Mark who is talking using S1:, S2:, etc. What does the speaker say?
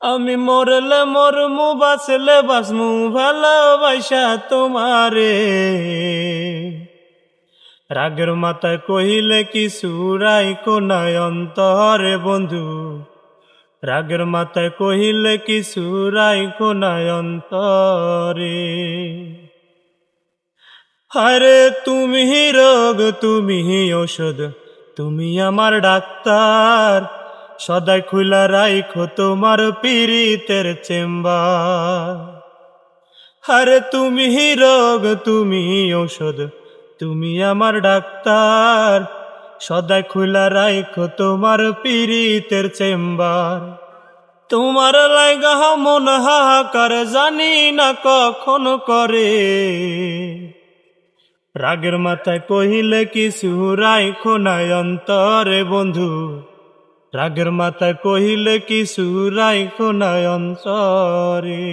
S1: আমি মরলে মরমু, বাঁচলে বাঁচমু, ভালোবাসা তোমারে। রাগের মাথায় কহিলে কি সুরাই কোনায় অন্তরে বন্ধু? রাগের মাথায় কহিলে কি সুরাই কোনায় অন্তরে? আরে তুমি রোগ, তুমি ঔষধ, তুমি আমার ডাক্তার। সদাই খুলা রাইখো তোমার পীড়িতের চেম্বার। আরে তুমি রোগ, তুমি ঔষধ, তুমি আমার ডাক্তার। সদাই খুলা রাইখো তোমার পীড়িতের চেম্বার। তোমার লাইগা মন হাহাকার জানি না কখন করে। রাগের মাথায় কহিলে কি সুরাই খোনায় অন্তরে বন্ধু। রাগের মাথায় কহিলে কি সুরাই খোনায় অন্তরে?